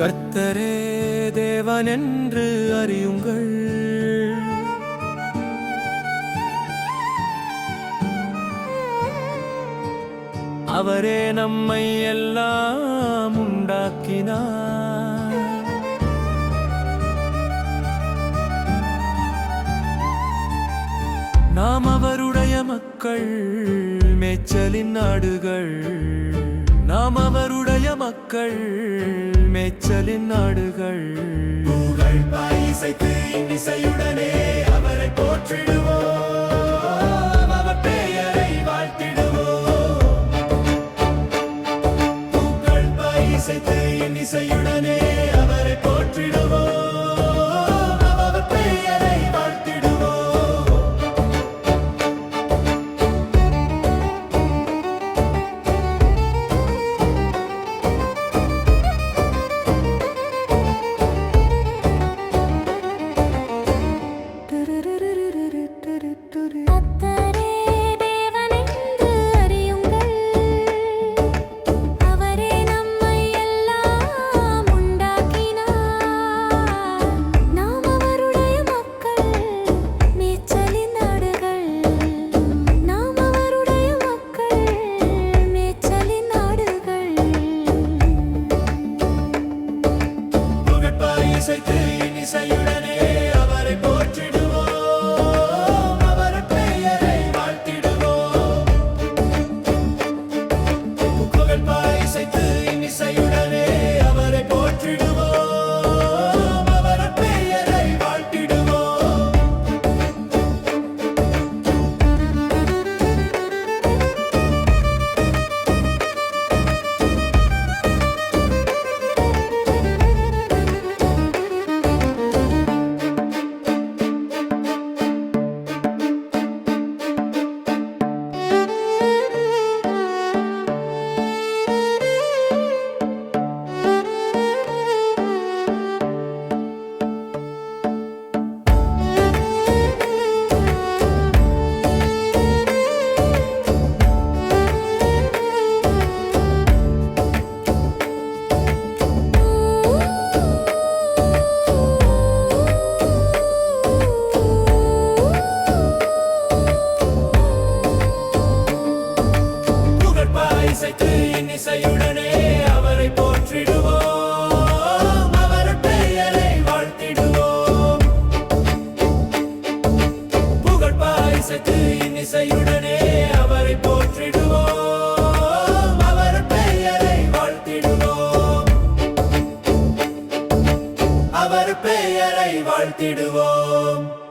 கர்த்தரே தேவன் என்று அறியுங்கள். அவரே நம்மை எல்லாம் உண்டாக்கினார். நாம் அவருடைய மக்கள் மேச்சலின் நாடுகள் நாம் அவருடைய மக்கள் மேச்சலின் நாடுகள். புகழ் பாயிசைத்து இன்னிசையுடனே இசைத்து இனிசையுடன் இசையுடனே அவரை போற்றிடுவோம். அவர் பெயரை வாழ்த்திடுவோம். புகழ்பாய் இசைத்து இன்னிசையுடனே அவரை போற்றிடுவோம். அவர் பெயரை வாழ்த்திடுவோம். அவர் பெயரை வாழ்த்திடுவோம்.